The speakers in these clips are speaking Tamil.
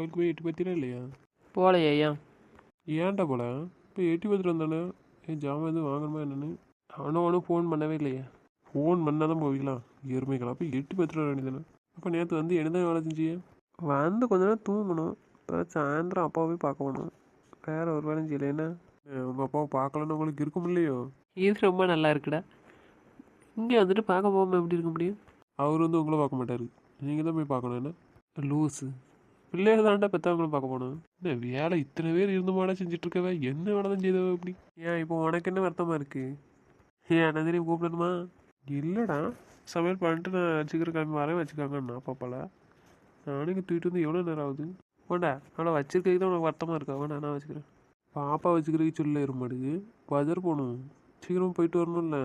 கோயிலுக்கு போய் எட்டி பார்த்தீங்களா இல்லையா? போகலையா ஐயா. ஏன்டா போல? இப்போ எட்டி பார்த்துட்டு வந்தானே. ஏன் ஜாமான் எதுவும் வாங்கணுமா என்னன்னு? அவனும் அவனும் ஃபோன் பண்ணவே இல்லையா. ஃபோன் பண்ணால் தான் போவீங்களா எருமைகளா போய் எட்டி வர வேண்டியதானே அப்போ நேற்று வந்து என்ன வேலை செஞ்சியே வந்து கொஞ்ச நேரம் தூங்கணும். இப்போ சாயந்தரம் அப்பாவே பார்க்க போகணும் வேற ஒரு வேலையும் செய்யல. என்ன? உங்கள் அப்பாவை பார்க்கலன்னு உங்களுக்கு இருக்கும் இல்லையோ? இது ரொம்ப நல்லா இருக்குடா. இங்கே வந்துட்டு பார்க்க போகாமல் எப்படி இருக்க முடியும்? அவர் வந்து உங்களை பார்க்க மாட்டார். நீங்கள் தான் போய் பார்க்கணும் என்ன? லூஸு பிள்ளைகள் தாண்டா பெற்றவங்களும் பார்க்க போகணும் என்ன வேலை இத்தனை பேர் இருந்து மாட செஞ்சுட்டு இருக்கவே என்ன வேலை தான் செய்தவ இப்படி? ஏன் இப்போ உனக்கு என்ன வருத்தமாக இருக்கு? ஏன் நந்தினி கூப்பிடணுமா? இல்லைடா. சமையல் பண்ணிட்டு நான் சீக்கிரம் கிளம்பி வரேன் வச்சுக்காங்கண்ணா பாப்பால நானும் இங்கே தூக்கிட்டு வந்து எவ்வளோ நேரம் ஆகுது? வேண்டா அவளை வச்சிருக்கிறதுக்கு தான் உனக்கு வருத்தமாக இருக்கா? வேண்டா நான் வச்சுக்கிறேன். பாப்பா வச்சுக்கிறதுக்கு சொல்ல இருமாடுக்கு பஜார் போகணும். சீக்கிரமாக போயிட்டு வரணும்ல.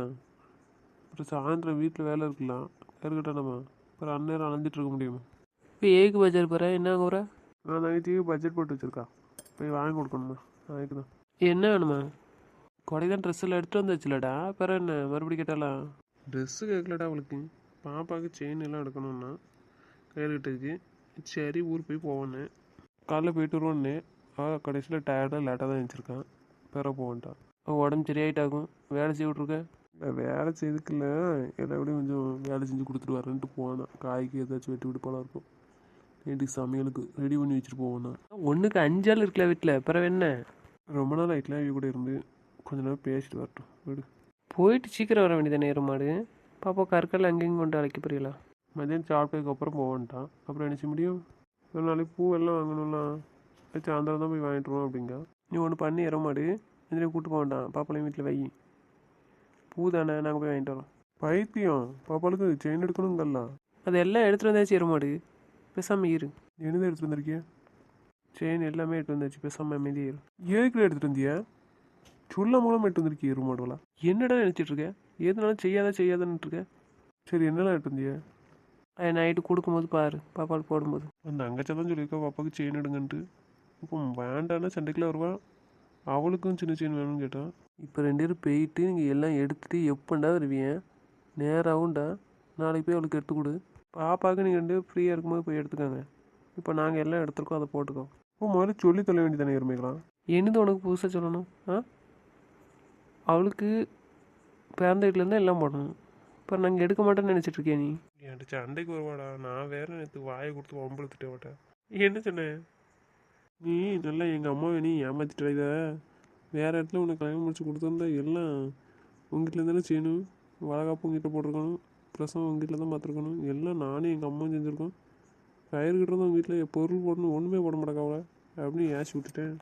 அப்புறம் சாயந்தரம் வீட்டில் வேலை இருக்கலாம். இருக்கட்டும் நம்ம. அப்புறம் அந்நேரம் அலைஞ்சிட்டு இருக்க முடியுமா? இப்போ ஏக்கு பஜார் போகிற என்ன போகிற நான் தங்கச்சிக்கு பட்ஜெட் போட்டு வச்சுருக்கா. போய் வாங்கி கொடுக்கணுமா? அதுக்கு தான். என்ன வேணுமா? கொடை தான் ட்ரெஸ் எல்லாம் எடுத்துட்டு வந்தாச்சுலடா. பிறகு என்ன? மறுபடியும் கேட்டாலாம் ட்ரெஸ்ஸு கேட்கலடா அவளுக்கு. பாப்பாவுக்கு செயின் எல்லாம் எடுக்கணும்னா. கையில் கிட்டதுக்கு சரி ஊர் போய் போவானே காலைல போயிட்டு வருவானே அவள் கடைசியில் டயர்டாக லேட்டாக தான் எழுந்திருக்கான் பிற போவான்ட்டான் அவன் உடம்பு சரியாயிட்டாகும் வேலை செய்ய விட்ருக்க இல்லை வேலை செய்துக்கல எல்லாப்படியும் கொஞ்சம் வேலை செஞ்சு கொடுத்துட்டு வரேன்ட்டு போவானா காய்க்கு ஏதாச்சும் வெட்டி விட்டு போல இருக்கும். நைட்டுக்கு சமையலுக்கு ரெடி பண்ணி வச்சுட்டு போவானா ஒன்றுக்கு அஞ்சாள் இருக்குல்ல வீட்டில் பிறகு என்ன? ரொம்ப நாள் ஆயிட்டுலாம் இவ கூட இருந்து கொஞ்ச நேரம் பேசிட்டு வரட்டும் வீடு. போயிட்டு சீக்கிரம் வர வேண்டியது நேரம் மாடு பாப்பா கற்கள் அங்கேயும் கொண்டு அழைக்க போறீங்களா? மதியானம் சாப்பிட்டதுக்கு அப்புறம் போவான்ட்டான் அப்புறம் என்ன செய்ய முடியும்? ஒரு நாளைக்கு பூ எல்லாம் வாங்கணும்லாம் சாயந்தரம் தான் போய் வாங்கிட்டு வருவோம் அப்படிங்க. நீ ஒன்று பண்ணி இற மாடு எதிரே கூட்டு போக வேண்டாம். பாப்பாளையும் வீட்டில் வை. பூ தானே நாங்கள் போய் வாங்கிட்டு வரோம். பைத்தியம் பாப்பாளுக்கு செயின் எடுக்கணுங்கல்ல. அது எல்லாம் எடுத்துகிட்டு வந்தாச்சு இற மாடு பேசாமல் இரு. என்னதான் எடுத்துட்டு வந்திருக்கிய? செயின் எல்லாமே எடுத்து வந்தாச்சு பேசாமல் அமைதியே இரு. ஏற்கனவே எடுத்துட்டு வந்தியா? சொல்ல மூலமாக எடுத்து வந்திருக்கிய இருமாடுவலா என்னடா நினச்சிட்டு இருக்க? எதுனாலும் செய்யாத செய்யாதன்னு இருக்க? சரி என்னெல்லாம் எடுத்து வந்தியா? நைட்டு கொடுக்கும்போது பாரு பாப்பாவுக்கு போடும்போது. அந்த அங்கச்சா தான் சொல்லியிருக்கா பாப்பாவுக்கு செயின் எடுங்கன்ட்டு. இப்போ வேண்டான்னா சண்டைக்குள்ள வருவான் அவளுக்கும் சின்ன செயின் வேணும்னு கேட்டான் இப்போ ரெண்டு பேரும் போயிட்டு நீங்கள் எல்லாம் எடுத்துட்டு எப்பண்டா வருவீங்க நேராகும்டா நாளைக்கு போய் அவளுக்கு எடுத்து கொடு. பாப்பாவுக்கு நீங்கள் ரெண்டு ஃப்ரீயாக இருக்கும்போது போய் எடுத்துக்கோங்க. இப்போ நாங்கள் எல்லாம் எடுத்துருக்கோம் அதை போட்டுக்கோ இப்போ முதல்ல சொல்லி தொல்ல வேண்டியதானே எருமைக்கலாம் என்னது உனக்கு புதுசாக சொல்லணும்? ஆ? அவளுக்கு பிறந்த வீட்டிலேருந்து எல்லாம் போடணும். இப்போ நாங்கள் எடுக்க மாட்டோம்னு நினச்சிட்டு இருக்கியா நீ? என்கிட்ட சண்டைக்கு வருவாடா. நான் வேற நேற்று வாயை கொடுத்து வம்பளுத்துட்டே மாட்டேன் என்ன சொன்னேன் நீ நல்லா எங்கள் அம்மாவை நீ ஏமாத்திட்ட இதை. வேற இடத்துல உனக்கு கல்யாணம் முடிச்சு கொடுத்துருந்தா எல்லாம் உங்ககிட்ட தானே செய்யணும்? வளகாப்பு உங்ககிட்ட போட்டிருக்கணும். பிரசவம் வீட்டில் தான் பார்த்துருக்கணும். எல்லாம் நானும் எங்கள் அம்மாவும் செஞ்சுருக்கோம். கயிறு கிட்ட அவங்க வீட்டில் பொருள் போடணும் ஒன்றுமே போட மாட்டேக்காவல அப்படின்னு ஏசி விட்டுட்டேன்.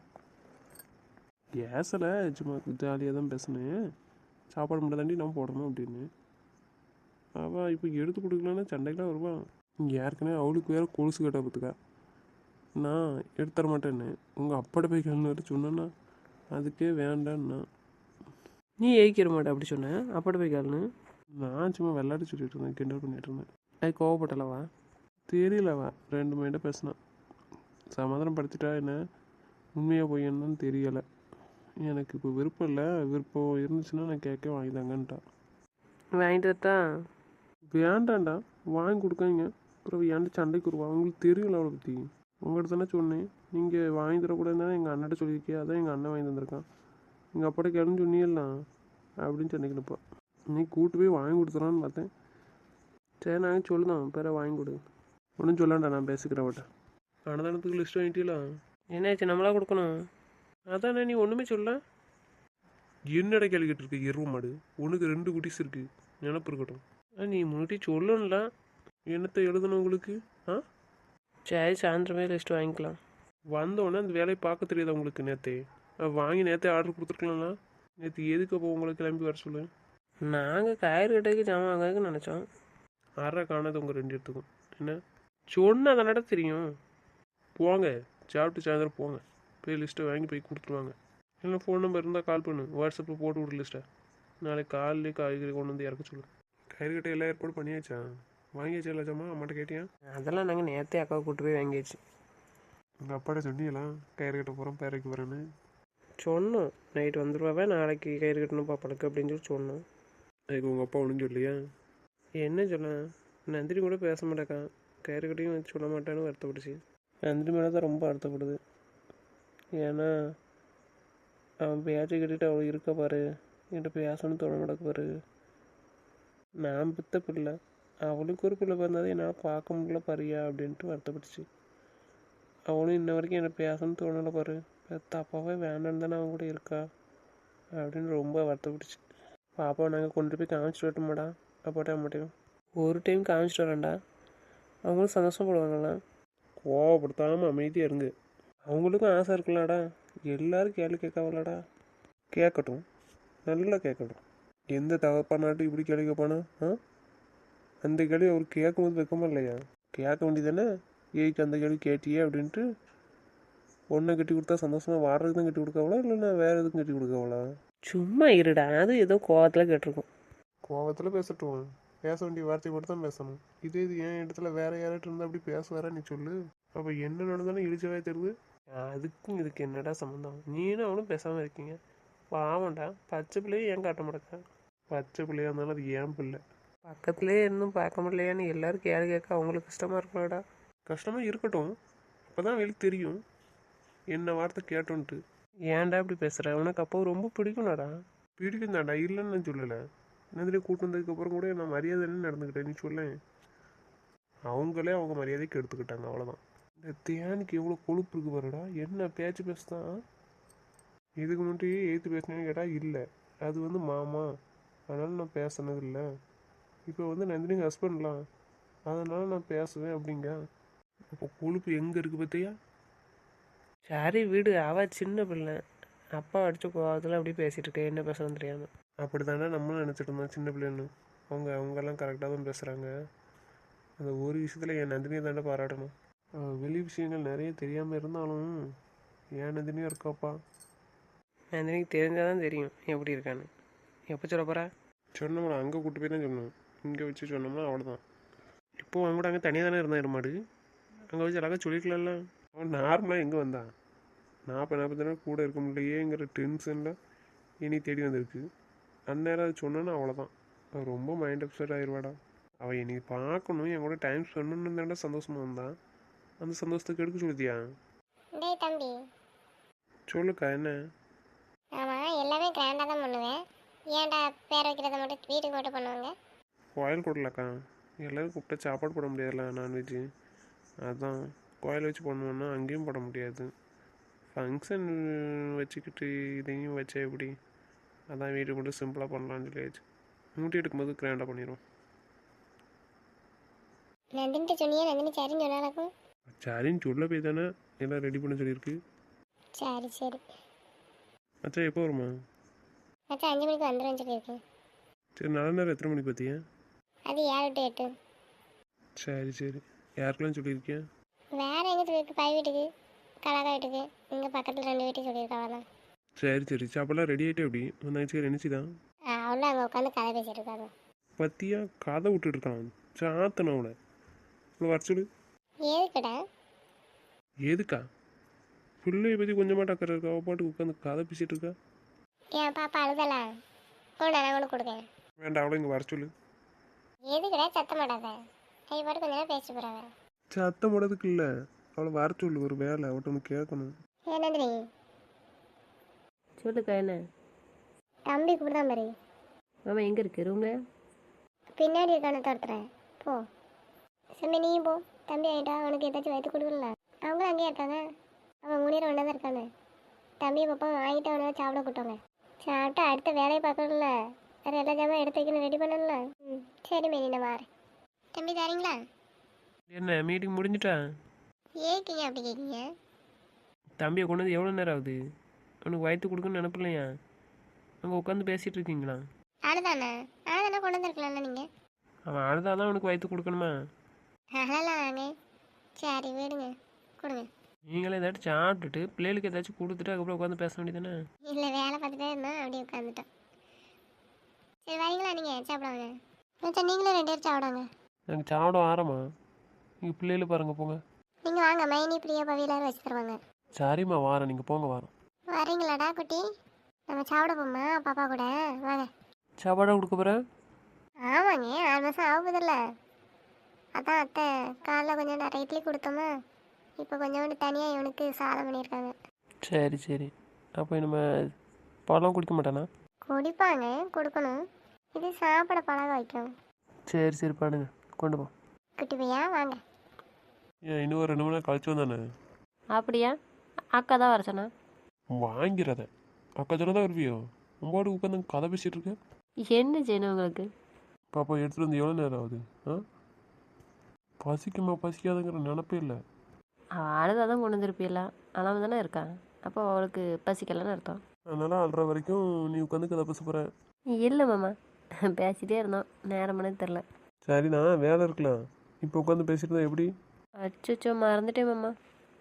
ஏசலை சும்மா ஜாலியாக தான் பேசினேன். சாப்பாடு மட்டும் தாண்டி நான் போடணும் அப்படின்னு. அவள் இப்போ எடுத்து கொடுக்கலன்னா சண்டைக்கெலாம் வருவான் ஏற்கனவே அவளுக்கு வேறு கொலுசு கேட்டா பார்த்துக்கா. நான் எடுத்து தர மாட்டேன்னு. உங்கள் அப்பாட்ட போய் கிளம்பி வர சொன்னேன்னா அதுக்கே வேண்டான்னா. நீ ஏய்க்கிற மாட்டே அப்படி சொன்னேன் அப்பாட்ட போய் கிளம்பு நான் சும்மா விளையாட்டு சொல்லிட்டு இருந்தேன் கிண்டல் பண்ணிட்டு இருந்தேன். அது கோவப்பட்டலவா? தெரியல அவன் ரெண்டு மைண்டாக பேசினான். சமாதானப்படுத்திட்டா என்ன? உண்மையாக பொய்யன்னு தெரியலை. எனக்கு இப்போ விருப்பம் இல்லை. விருப்பம் இருந்துச்சுன்னா நான் கேட்க வாங்கிதாங்கன்ட்டா வாங்கிட்டு வரட்டா? வேண்டாண்டா. வாங்கி கொடுக்காங்க அப்புறம் ஏன்ட்டு சண்டைக்கு வருவா உங்களுக்கு தெரியல அவளை பற்றி உங்கள்கிட்ட தானே சொன்னேன். நீங்கள் வாங்கி தரக்கூடாதுன்னு எங்கள் அண்ணன்ட்ட சொல்லியிருக்கியா அதான் எங்கள் அண்ணன் வாங்கி தந்திருக்கான். எங்கள் அப்பாட்ட கிளம்பி சொன்னியல்லாம் அப்படின்னு சண்டைக்கு நிற்பா நீ கூட்டு போய் வாங்கி கொடுத்துறான்னு பார்த்தேன். சரி நாங்கள் சொல்லுதான். பிற வாங்கி கொடு. ஒன்றும் சொல்லாண்டா நான் பேசிக்கிறேன் அவட்ட. அன்னதானத்துக்கு லிஸ்ட் வாங்கிட்டீங்களா? என்னாச்சு நம்மளா கொடுக்கணும்? அதானே நீ ஒன்றுமே சொல்ல. என்னடா கேள்வி கேட்டிருக்க? எருவ மாடு. உனக்கு ரெண்டு குட்டிஸ் இருக்கு. நினப்பு இருக்கட்டும். ஆ, நீ முன்னாடி சொல்லணும்ல. என்னத்தை எழுதணும் உங்களுக்கு? ஆ? சரி சாயந்தரமே லிஸ்ட் வாங்கிக்கலாம். வந்த உடனே அந்த வேலையை பார்க்க தெரியாதா உங்களுக்கு நேத்தே? அஹ் வாங்கி நேத்தே ஆர்டர் கொடுத்துருக்கலாம்ல. நேற்று எதுக்கு அப்போ உங்களை கிளம்பி வர சொல்லு? நாங்கள் கயிறு கட்டைக்கு ஜாமான் வாங்கறதுக்கு நினச்சோம். அரை காணாது உங்கள் ரெண்டு இடத்துக்கும். என்ன? சொன்னால் தானடா தெரியும். போங்க. சாப்பிட்டு சாயந்தரம் போங்க. போய் லிஸ்ட்டை வாங்கி போய் கொடுத்துருவாங்க. இல்லை ஃபோன் நம்பர் இருந்தால் கால் பண்ணு. வாட்ஸ்அப்பில் போட்டு விடு லிஸ்ட்டை நாளைக்கு காலையிலே காய்கறி கொண்டு வந்து இறக்க சொல்லு. கயிறு கட்டை எல்லாம் ஏற்பாடு பண்ணியாச்சா? வாங்கியாச்சா இல்லாச்சாம்மா அம்மாட்ட கேட்டியா? அதெல்லாம் நாங்கள் நேற்றே அக்காவை கூட்டு போய் வாங்கியாச்சு. உங்கள் அப்பாட்ட சொன்னீங்களா கயிறு கட்ட போகிறோம் பேரைக்கு போகிறேன்னு சொன்னோம். நைட் வந்துருவாவே நாளைக்கு கயிறு கட்டணும் பாப்பாளுக்கு அப்படின்னு சொல்லி சொன்னோம். அதுக்கு உங்கள் அப்பா ஒன்றும் சொல்லியா என்ன சொல்ல? நந்தினி கூட பேச மாட்டேக்கான் கயிறு கட்டையும் சொல்ல மாட்டேன்னு வருத்தப்பட்டுச்சு நந்தினி மேலே தான் ரொம்ப வருத்தப்படுது. ஏன்னா அவன் பேச்சை கேட்டுட்டு அவள் இருக்க பாரு. என்கிட்ட பேசணும்னு தோண நடக்கு பாரு. நான் பித்த பிள்ளை அவளுக்கு ஒரு பிள்ளை பிறந்தாது என்னால் பார்க்க முடியல பாரியா அப்படின்ட்டு வருத்தப்பட்டுச்சு அவளும் இன்ன வரைக்கும் என்னை பேசணும்னு தோணலை பாரு. பெத்த அப்பாவே வேண்டான்னு தானே அவன் கூட இருக்கா? அப்படின்னு ரொம்ப வருத்தப்பட்டுச்சு பாப்பாவை நாங்கள் கொண்டு போய் காமிச்சிட்டு வரட்டுமாடா அப்பாட்ட அம்மாட்டையும் ஒரு டைம் காமிச்சிட்டு வரேன்டா அவங்களும் சந்தோஷப்படுவாங்களாம் கோவப்படுத்தாமல் அமைதியாக இருங்க அவங்களுக்கும் ஆசை இருக்குல்லடா எல்லோரும் கேள்வி கேட்காவலடா கேட்கட்டும் நல்லா கேட்கட்டும் எந்த தகப்பானாட்டும் இப்படி கேள்வி கேட்பானா ஆ அந்த கேள்வி அவர் கேட்கும்போது வைக்கமா இல்லையா கேட்க வேண்டியதானே ஏய்க்கு அந்த கேள்வி கேட்டியே அப்படின்ட்டு ஒன்றை கட்டி கொடுத்தா சந்தோஷமா வாடுறதுக்கு தான் கட்டி கொடுக்காவளா இல்லைன்னா வேறு எதுக்கும் கட்டி கொடுக்காவளா சும்மா இருடா. அது ஏதோ கோவத்தில் கேட்டிருக்கோம். கோவத்தில் பேசட்டும். பேச வேண்டிய வார்த்தை மட்டும் தான் பேசணும். இதே இது என் இடத்துல வேற யார்கிட்ட இருந்தால் அப்படி பேசுவாரா நீ சொல்லு. அப்போ என்ன நடந்தாலும் இழிச்சவே தெரியுது. அதுக்கும் இதுக்கு என்னடா சம்மந்தம் நீனும் அவனும் பேசாமல் இருக்கீங்க. பாவண்டா பச்சை பிள்ளையை ஏன் காட்ட மாட்டேங்க? பச்சை பிள்ளையா இருந்தாலும் அது ஏன் பிள்ளை? பக்கத்துலேயே இன்னும் பார்க்க முடியலையான்னு எல்லாரும் கேள்வி கேட்க அவங்களுக்கு கஷ்டமாக இருக்கும்லடா. கஷ்டமாக இருக்கட்டும். அப்போ தான் வெளியே தெரியும். என்ன வார்த்தை கேட்டோன்ட்டு. ஏன்டா இப்படி பேசுகிற உனக்கு அப்போ ரொம்ப பிடிக்கும்டாடா பிடிக்கும் தாண்டா இல்லைன்னு நான் சொல்லலை. என்னதுலேயே கூட்டு வந்ததுக்கப்புறம் கூட நான் மரியாதை என்ன நடந்துக்கிட்டேன் நீ சொல்லேன் அவங்களே அவங்க மரியாதைக்கு எடுத்துக்கிட்டாங்க அவ்வளோதான் இந்த தேனுக்கு எவ்வளோ கொழுப்பு இருக்கு பாருடா என்ன பேச்சு பேசுதான் இதுக்கு முன்னாடி ஏற்று பேசினேன்னு கேட்டால் இல்லை. அது வந்து மாமா. அதனால் நான் பேசினது இல்லை இப்போ வந்து நந்தினி ஹஸ்பண்ட்லாம் அதனால் நான் பேசுவேன் அப்படிங்க. அப்போ கொழுப்பு எங்கே இருக்குது பார்த்தியா? சரி வீடு அவ சின்ன பிள்ளை. அப்பா அடிச்ச கோவத்தில் அப்படி பேசிட்டு இருக்க என்ன பேசணும் தெரியாம. அப்படி தானே நம்மளும் நினச்சிட்டு இருந்தோம் சின்ன பிள்ளைன்னு. அவங்க அவங்கெல்லாம் கரெக்டாக தான் பேசுகிறாங்க அந்த ஒரு விஷயத்தில் என் நந்தினியை தாண்டா பாராட்டணும். வெளி விஷயங்கள் நிறைய தெரியாமல் இருந்தாலும் என் நந்தினியும் இருக்காப்பா. நந்தினிக்கு தெரிஞ்சால் தான் தெரியும் எப்படி இருக்கான்னு. எப்போ சொல்ல போகிறா சொன்னோம்னா அங்கே கூட்டு போய் தான் சொன்னோம் இங்கே வச்சு சொன்னோம்னா அவ்வளோதான் இப்போ அவன் கூட அங்கே தனியாக தானே இருந்தான் எருமாடு அங்கே வச்சு அழகாக சொல்லிக்கலாம்ல அவன் நார்மலாக எங்கே வந்தான்? நாற்பது நாற்பது நாள் கூட இருக்க முடியலையேங்கிற டென்ஷனில் இனி தேடி வந்திருக்கு. அந்நேரம் அது சொன்னோன்னா அவ்வளோதான் அவன் ரொம்ப மைண்ட் அப்செட் ஆயிடுவாடா அவன் என்னை பார்க்கணும் என் கூட டைம் சொல்லணும்னு தாண்டா சந்தோஷமாக வந்தான். அந்த சந்தோஷத்துக்கு எடுக்க சொல்லுதியா? டேய் தம்பி. சொல்லுக்கா என்ன? ஆமாம் எல்லாமே கிராண்டாக தான் பண்ணுவேன். ஏன்டா பேர் வைக்கிறத மட்டும் வீட்டுக்கு மட்டும் பண்ணுவாங்க? கோயில் கூடலக்கா எல்லோரும் கூப்பிட்டா சாப்பாடு போட முடியாதுல்ல நான்வெஜ்ஜு அதான். கோயில் வச்சு பண்ணுவோன்னா அங்கேயும் போட முடியாது. ஃபங்க்ஷன் வச்சுக்கிட்டு இதையும் வச்சா எப்படி? அதான் வீட்டுக்கு மட்டும் சிம்பிளாக பண்ணலாம்னு சொல்லியாச்சு. மூட்டி எடுக்கும்போது கிராண்டாக பண்ணிடுவோம். நந்தினிட்ட சொன்னியே? நந்தினி சரின்னு சொன்னாலும் சரின்னு சொல்ல போய் தானே எல்லாம் ரெடி பண்ண சொல்லியிருக்கு. சரி சரி. எப்போ வருமா? மச்சான் அஞ்சு மணிக்கு சொல்லியிருக்கேன் சரி நல்ல நேரம் எத்தனை மணிக்கு பார்த்தியா? அது ஏழு டு எட்டு. சரி சரி. யாருக்கெல்லாம் சொல்லியிருக்கேன் வேற எங்கே சொல்லியிருக்கு? பை வீட்டுக்கு கலாக்கா வீட்டுக்கு. இங்கே பக்கத்தில் ரெண்டு வீட்டுக்கு சொல்லியிருக்காங்க தான். சரி சரி. சாப்பாடெல்லாம் ரெடி ஆகிட்டே எப்படி? வந்தாச்சு நினச்சி தான் அவளும் அங்கே உட்காந்து கதை பேசிட்டு இருக்காங்க. பத்தியா? கதை விட்டுட்டு இருக்கான். சாத்தன அவளை இவ்வளோ வர சொல்லு. எதுக்கா? பிள்ளைய பற்றி கொஞ்சமாக டக்கர் இருக்கா? அவள் பாட்டுக்கு உட்காந்து கதை பேசிட்டு இருக்கா? என் பாப்பா அழுதலாம் கொண்டு நான் கொண்டு கொடுக்கேன் வேண்டாம் அவளை இங்கே வர சொல்லு. எதுக்குடா சத்தம் மாட்டாத கை பாட்டு கொஞ்ச நேரம் பேசிட்டு போகிறாங்க சத்தம் போடுறதுக்கு இல்லை. அவளை வர சொல்லு ஒரு வேலை அவட்ட ஒன்று கேட்கணும் நந்தினி சொல்லுக்கா என்ன? தம்பி கூப்பிடுதான் பாரு. மாமா எங்கே இருக்கு? ரூமில்? பின்னாடி இருக்கான தோட்டத்தில் போ. செம்ம நீயும் போ. தம்பி ஆகிட்டா அவனுக்கு ஏதாச்சும் வயிற்று கொடுக்கல அவங்களும் அங்கேயே இருக்காங்க. அவன் முனியர் ஒன்றா தான் இருக்காங்க தம்பி பாப்பா வாங்கிட்டு அவனை சாப்பிட கூட்டோங்க சாப்பிட்டு அடுத்த வேலையை பார்க்கணும்ல. வேறு எல்லா ஜாமான் எடுத்து வைக்கணும் ரெடி பண்ணணும்ல. ம் சரி மேனி நான் வரேன் தம்பி தரீங்களா? என்ன மீட்டிங் முடிஞ்சிட்டா? ஏக்கிங்க அப்படி கேட்குங்க தம்பியை கொண்டு வந்து எவ்வளோ நேரம் ஆகுது? அவனுக்கு வயிற்று கொடுக்குன்னு நினப்பில்லையா அங்கே உட்காந்து பேசிகிட்டு இருக்கீங்களா? அழுதானே அழுதானே கொண்டு வந்துருக்கலாம்ல நீங்கள் அவன் அழுதாதான் அவனுக்கு வயிற்று கொடுக்கணுமா? அதெல்லாம் வாங்க சரி விடுங்க. கொடுங்க. நீங்களே ஏதாச்சும் சாப்பிட்டுட்டு பிள்ளைகளுக்கு ஏதாச்சும் கொடுத்துட்டு அதுக்கப்புறம் உட்காந்து பேச வேண்டியதானே இல்லை வேலை பார்த்துட்டே இருந்தோம் அப்படியே உட்காந்துட்டோம் சரி வரீங்களா நீங்கள் சாப்பிடுவாங்க மச்சான் நீங்களும் ரெண்டு பேரும் சாப்பிடுவாங்க எனக்கு சாப்பிட ஆரமா நீங்கள் பிள்ளைகள பாருங்க போங்க. நீங்கள் வாங்க மைனி பிரியா பவி எல்லாரும் வச்சு தருவாங்க. சரிம்மா வாரேன். நீங்கள் போங்க வாரம் வரீங்களாடா குட்டி? நம்ம சாப்பிட போமா பாப்பா கூட? வாங்க. சாப்பாடாக கொடுக்க போகிறேன் ஆமாங்க ஆறு மாதம் ஆகுதில்ல. அதான் அத்தை காலைல கொஞ்சம் நிறைய இட்லி கொடுத்தோமா இப்போ கொஞ்சோண்டு தனியாக இவனுக்கு சாதம் பண்ணியிருக்காங்க. சரி சரி. அப்போ நம்ம பழம் குடிக்க மாட்டானா? குடிப்பாங்க கொடுக்கணும். இது சாப்பிட பழக வைக்கும். சரி சரி பண்ணுங்க கொண்டு போ. குட்டி பையா வாங்க. ஏன் இன்னும் ஒரு ரெண்டு மணி நேரம் கழிச்சு வந்தானே? அப்படியா? அக்கா தான் வர சொன்னா. வாங்கிறத. அக்கா சொன்னா தான் வருவியோ உங்களோட உட்காந்து கதை பேசிட்டு இருக்கேன் என்ன செய்யணும் உங்களுக்கு? பாப்பா எடுத்துட்டு வந்து எவ்வளோ நேரம் ஆகுது? ஆ? பசிக்குமா பசிக்காதுங்கிற நினப்பே இல்லை. அவள் அழுதாக தான் கொண்டு வந்திருப்பீல்ல. அழாம தானே இருக்கா? அப்போ அவளுக்கு பசிக்கலன்னு அர்த்தம். அதனால அல்ற வரைக்கும் நீ உட்காந்து கதை பேச போகிற இல்லை மாமா. பேசிட்டே இருந்தோம். நேரம் பண்ணது தெரில. சரிண்ணா வேலை இருக்கலாம். இப்போ உட்காந்து பேசிட்டு இருந்தா எப்படி? அச்சோ மறந்துட்டேன் மாமா.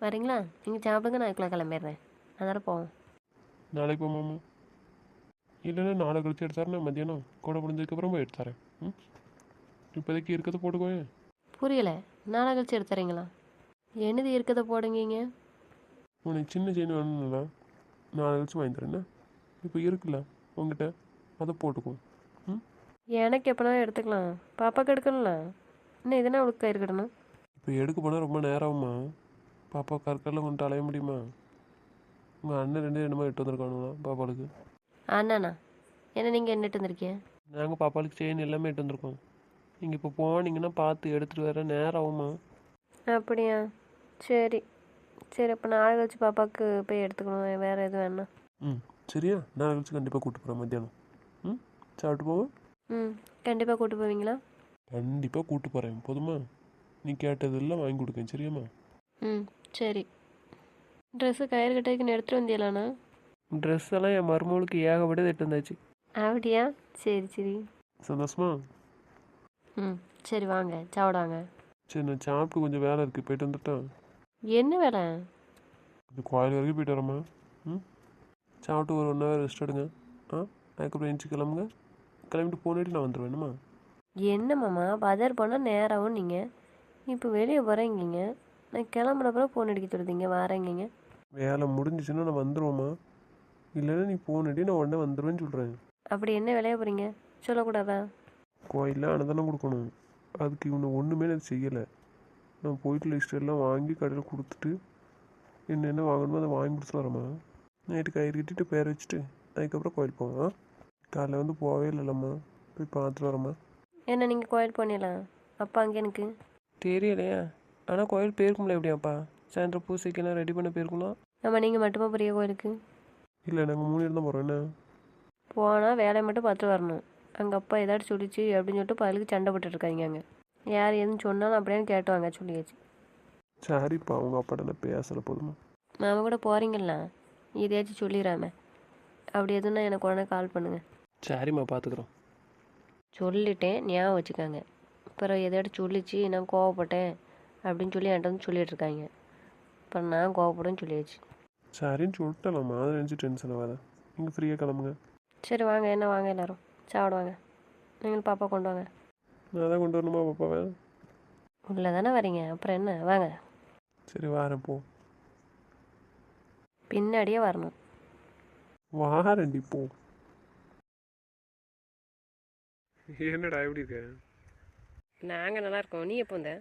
வரீங்களா? நீங்கள் சாப்பிடுங்க நான் இதுக்குள்ள கிளம்பிடுறேன். அதனால் போவோம். நாளைக்கு போமாமா இல்லைன்னா நாளை கழிச்சு எடுத்தாருன்னா மத்தியானம் கூட முடிஞ்சதுக்கப்புறம் போய் எடுத்தாரேன் ம்? இப்போதைக்கு இருக்கிறத போட்டுக்கோயேன். புரியலை. நாளை கழிச்சு எடுத்துறீங்களா? என்னது இருக்கதை போடுங்கீங்க? உனக்கு சின்ன செயின் வேணும்னா நாளை கழிச்சு வாங்கி தரேன் என்ன? இப்போ இருக்குல்ல உங்ககிட்ட அதை போட்டுக்கோ. ம்? எனக்கு எப்போனா எடுத்துக்கலாம். பாப்பாக்கு எடுக்கணும்ல. இன்னும் இதுனா அவளுக்கு கட்டணும் இப்போ எடுக்க போனால் ரொம்ப நேரம் ஆகுமா பாப்பா கற்கரில் கொண்டு அலைய முடியுமா? உங்கள் அண்ணன் ரெண்டு ரெண்டுமா எட்டு வந்திருக்கானுங்களா பாப்பாளுக்கு? அண்ணாண்ணா என்ன நீங்கள் என்னட்டு வந்திருக்கீங்க? நாங்கள் பாப்பாளுக்கு செயின் எல்லாமே எட்டு வந்திருக்கோம். நீங்கள் இப்போ போனீங்கன்னா பார்த்து எடுத்துகிட்டு வர நேரம் ஆகுமா அப்படியா? சரி. சரி அப்போ நாளை கழிச்சு பாப்பாவுக்கு போய் எடுத்துக்கணும். வேறு எதுவும் வேணா ம் சரியா? நாளை கழிச்சு கண்டிப்பாக கூப்பிட்டு போகிறேன் மத்தியானம். ம் சாப்பிட்டு போவோம்? ம் கண்டிப்பாக கூட்டு போவீங்களா? கண்டிப்பாக கூப்பிட்டு போகிறேன் போதுமா? நீ கேட்டதெல்லாம் வாங்கி கொடுக்கேன் சரியாம்மா? ம் சரி. ட்ரெஸ்ஸு கயிறு கட்டைக்குன்னு எடுத்துகிட்டு வந்தியலாண்ணா? ட்ரெஸ் எல்லாம் என் மருமகளுக்கு ஏகப்பட்டது எட்டு வந்தாச்சு. அப்படியா? சரி சரி. சந்தோஷமா? ம் சரி வாங்க சாப்பிடாங்க. சரி நான் சாப்பிட்டு கொஞ்சம் வேலை இருக்குது போயிட்டு வந்துட்டேன் என்ன வேலை? கொஞ்சம் கோயில் வரைக்கும் போயிட்டு வரேம்மா. ம்? சாப்பிட்டு ஒரு ஒன் ஹவர் ரெஸ்ட் எடுங்க. ஆ? அதுக்கப்புறம் எழுந்துச்சு கிளம்புங்க. கிளம்பிட்டு போனேட்டு நான் வந்துடுவேன் என்னம்மா? என்ன மாமா பஜார் போனால் நேராகவும் நீங்கள் இப்போ வெளியே போகிறேங்கிங்க நான் கிளம்புறப்பறம் ஃபோன் அடிக்க சொல்லுதீங்க. வரேங்கிங்க. வேலை முடிஞ்சிச்சுன்னா நான் வந்துடுவோம்மா இல்லைன்னா நீ போனடி நான் உடனே வந்துடுவேன்னு சொல்கிறேன் அப்படி என்ன விளைய போகிறீங்க சொல்லக்கூடாதா? கோயிலில் அன்னதானம் கொடுக்கணும். அதுக்கு இவனை ஒன்றுமே நான் செய்யலை. நான் போயிட்டு லிஸ்ட் எல்லாம் வாங்கி கடையில் கொடுத்துட்டு என்னென்ன வாங்கணுமோ அதை வாங்கி கொடுத்துட்டு வரேம்மா. நைட்டு கயிறு கட்டிட்டு பேர் வச்சுட்டு அதுக்கப்புறம் கோயில் போவோம் ஆ? காலைல வந்து போகவே இல்லைல்லம்மா. போய் பார்த்துட்டு வரேம்மா. என்ன நீங்கள் கோயில் போனீங்களா? அப்பா அங்கே எனக்கு. தெரியலையா. ஆனால் கோயில் போயிருக்கும்ல எப்படியாப்பா? சாயந்தரம் பூசைக்கெல்லாம் ரெடி பண்ண போயிருக்கலாம் நம்ம நீங்கள் மட்டுமா பெரிய கோயிலுக்கு? இல்லை நாங்கள் மூணு தான் போகிறோம் என்ன? போனால் வேலையை மட்டும் பார்த்துட்டு வரணும். அங்கே அப்பா ஏதாச்சும் சொல்லிச்சு அப்படின்னு சொல்லிட்டு பதிலுக்கு சண்டை போட்டுட்டு இருக்காங்க அங்கே. யார் எதுவும் சொன்னாலும் அப்படியே கேட்டுவாங்க சொல்லியாச்சு. சரிப்பா அவங்க அப்பாட்ட நான் பேசலை போதுமா? மாமா கூட போகிறீங்களா இதையாச்சும் சொல்லிடாம. அப்படி எதுனா எனக்கு உடனே கால் பண்ணுங்கள் சரிம்மா பார்த்துக்குறோம் சொல்லிட்டேன் ஞாபகம் வச்சுக்காங்க. அப்புறம் எதாச்சும் சொல்லிச்சு நான் கோவப்பட்டேன் அப்படின்னு சொல்லி என்கிட்ட வந்து சொல்லிட்டு இருக்காங்க. அப்புறம் நான் கோவப்படன்னு சொல்லியாச்சு. சரின்னு சொல்லிட்டலாம்மா அதை நினச்சி டென்ஷன் ஆகாத நீங்கள் ஃப்ரீயாக கிளம்புங்க. சரி வாங்க என்ன வாங்க எல்லாரும்? சாப்பிடுவாங்க நீங்களும் பாப்பா கொண்டு வாங்க. நான் தான் கொண்டு வரணுமா பாப்பாவை உள்ளே தானே வரீங்க. அப்புறம் என்ன? வாங்க. சரி வாரேன் போ. பின்னாடியே வரணும். வாரண்டி போ. என்னடா எப்படி இருக்க? நாங்கள் நல்லா இருக்கோம் நீ எப்போ வந்த?